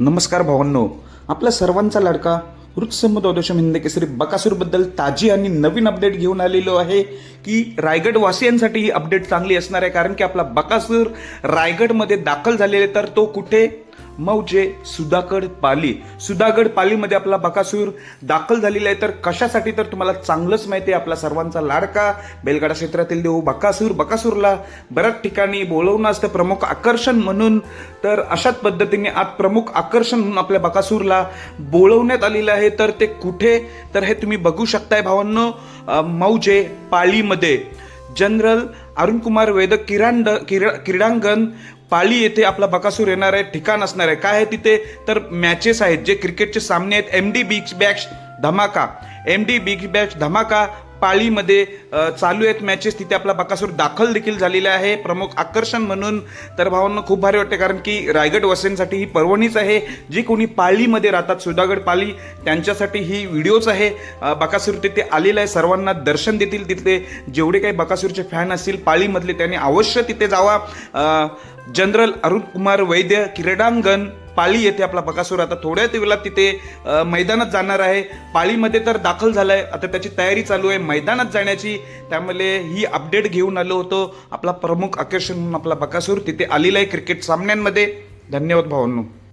नमस्कार भावांनो. आपला सर्वांचा लाडका वृत्तसंमत औदोशम हिंद केसरी बकासूरबद्दल ताजी आणि नवीन अपडेट घेऊन आलेलो आहे की रायगड वासियांसाठी ही अपडेट चांगली असणार आहे कारण की आपला बकासूर रायगडमध्ये दाखल झालेले तर तो कुठे? मौजे सुधागड पाली. सुधागड पालीमध्ये आपला बकासूर दाखल झालेला आहे. तर कशासाठी तर तुम्हाला चांगलंच माहिती आहे आपला सर्वांचा लाडका बेलगाडा क्षेत्रातील देऊ बकासूर. बकासूरला बऱ्याच ठिकाणी बोलवणं असतं प्रमुख आकर्षण म्हणून. तर अशाच पद्धतीने आज प्रमुख आकर्षण म्हणून आपल्या बकासूरला बोलवण्यात आलेलं आहे. तर ते कुठे? तर हे तुम्ही बघू शकताय भावांनो मौजे पालीमध्ये. जनरल अरुणकुमार वेदक किरांड किरा क्रीडांगण पाली येथे आपला बकासूर येणार आहे ठिकाण असणार आहे. काय आहे तिथे? तर मॅचेस आहेत जे क्रिकेटचे सामने आहेत. एम डी बीच बॅक्स धमाका. एम डी बिग बॅच धमाका पाळीमध्ये चालू आहेत मॅचेस तिथे आपला बकासूर दाखल देखील झालेला आहे. प्रमुख आकर्षण म्हणून तर भावांना खूप भारी वाटते कारण की रायगड वसेंसाठी ही पर्वणीच आहे. जी कोणी पाळीमध्ये राहतात सुधागड पाळी त्यांच्यासाठी ही व्हिडिओच आहे. बकासूर तिथे आलेला आहे. सर्वांना दर्शन देतील तिथले जेवढे काही बकासूरचे फॅन असतील पाळीमधले त्यांनी अवश्य तिथे जावा. जनरल अरुण कुमार वैद्य क्रीडांगण पाळी येते आपला बकासूर. आता थोड्याच वेळात तिथे मैदानात जाणार आहे. पाळीमध्ये तर दाखल झालाय. आता त्याची तयारी चालू आहे. मैदानात जाण्याची. त्यामुळे ही अपडेट घेऊन आलो होतो. आपला प्रमुख आकर्षण म्हणून आपला बकासूर तिथे आलेला आहे क्रिकेट सामन्यांमध्ये. धन्यवाद भावांनो.